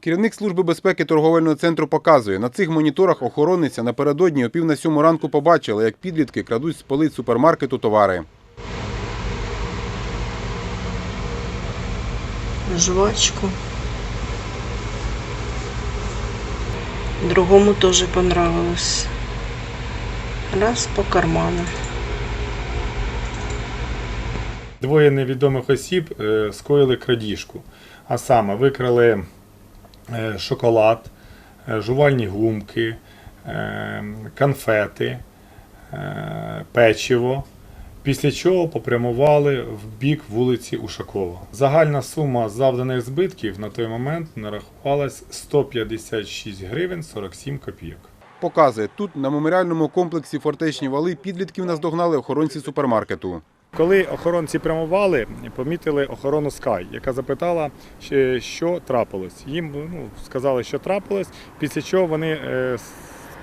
Керівник служби безпеки торговельного центру показує, на цих моніторах охоронниця напередодні о пів на сьому ранку побачила, як підлітки крадуть з полиць супермаркету товари. жвачку. Другому тоже понравилось. Раз по карману. Двоє невідомих осіб е, скоїли крадіжку. А саме викрали е, шоколад, е, жувальні гумки, конфети, печиво. Після чого попрямували в бік вулиці Ушакова. Загальна сума завданих збитків на той момент нарахувалась 156 гривень 47 копійок. Показує, тут на меморіальному комплексі фортечні вали підлітків наздогнали охоронці супермаркету. Коли охоронці прямували, помітили охорону Скай, яка запитала, що трапилось. Їм ну, сказали, що трапилось, після чого вони е,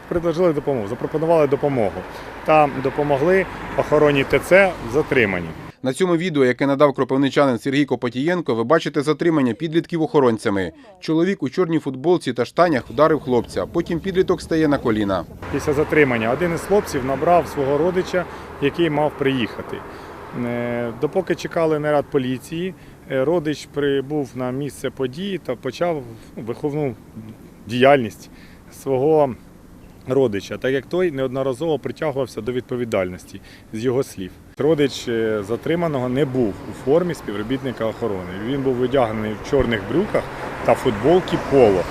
предложили допомогу, запропонували допомогу та допомогли охороні ТЦ в затриманні. На цьому відео, яке надав кропивничанин Сергій Копотієнко, ви бачите затримання підлітків охоронцями. Чоловік у чорній футболці та штанях вдарив хлопця. Потім підліток стає на коліна. Після затримання один із хлопців набрав свого родича, який мав приїхати. Е, Допоки чекали наряд поліції, е, родич прибув на місце події та почав ну, виховну діяльність свого родича, так як той неодноразово притягувався до відповідальності з його слів. Родич е, затриманого не був у формі співробітника охорони. Він був видягнений в чорних брюках та футболці поло.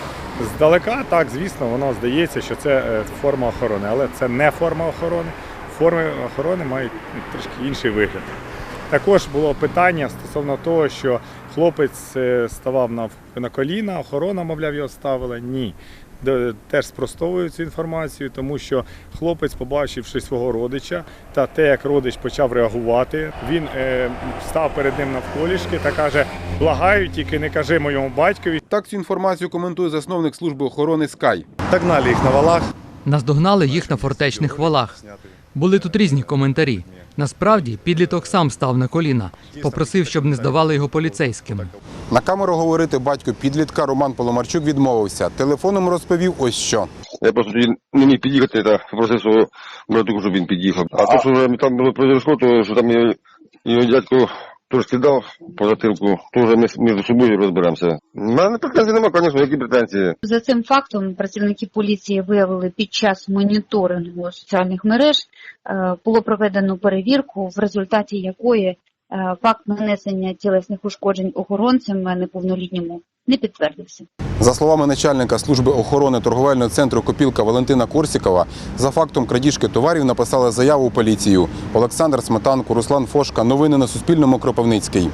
Здалека, так, звісно, воно здається, що це форма охорони, але це не форма охорони. Форми охорони мають трішки інший вигляд. Також було питання стосовно того, що хлопець е, ставав на, на коліна, охорона, мовляв, його ставила. Ні. Теж спростовую цю інформацію, тому що хлопець, побачивши свого родича та те, як родич почав реагувати, він е, став перед ним навколішки та каже: благаю, тільки не кажи моєму батькові, Так цю інформацію коментує засновник служби охорони Скай. Догнали їх на валах. Наздогнали їх на фортечних валах. Були тут різні коментарі. Насправді, підліток сам став на коліна, попросив, щоб не здавали його поліцейським. На камеру говорити батько підлітка Роман Поломарчук відмовився. Телефоном розповів ось що. Я просто тоді не міг під'їхати та попросив свого брату, щоб він під'їхав. А то, що вже там було произошло, то що там його, його дядько трошки кидав по затилку, то вже ми між собою розберемося. У мене претензій немає, звісно, які претензії. За цим фактом працівники поліції виявили під час моніторингу соціальних мереж е, було проведено перевірку, в результаті якої е, факт нанесення тілесних ушкоджень охоронцям неповнолітньому не підтвердився. За словами начальника служби охорони торговельного центру Копілка Валентина Корсікова, за фактом крадіжки товарів написали заяву у поліцію. Олександр Сметанко, Руслан Фошка. Новини на Суспільному. Кропивницький.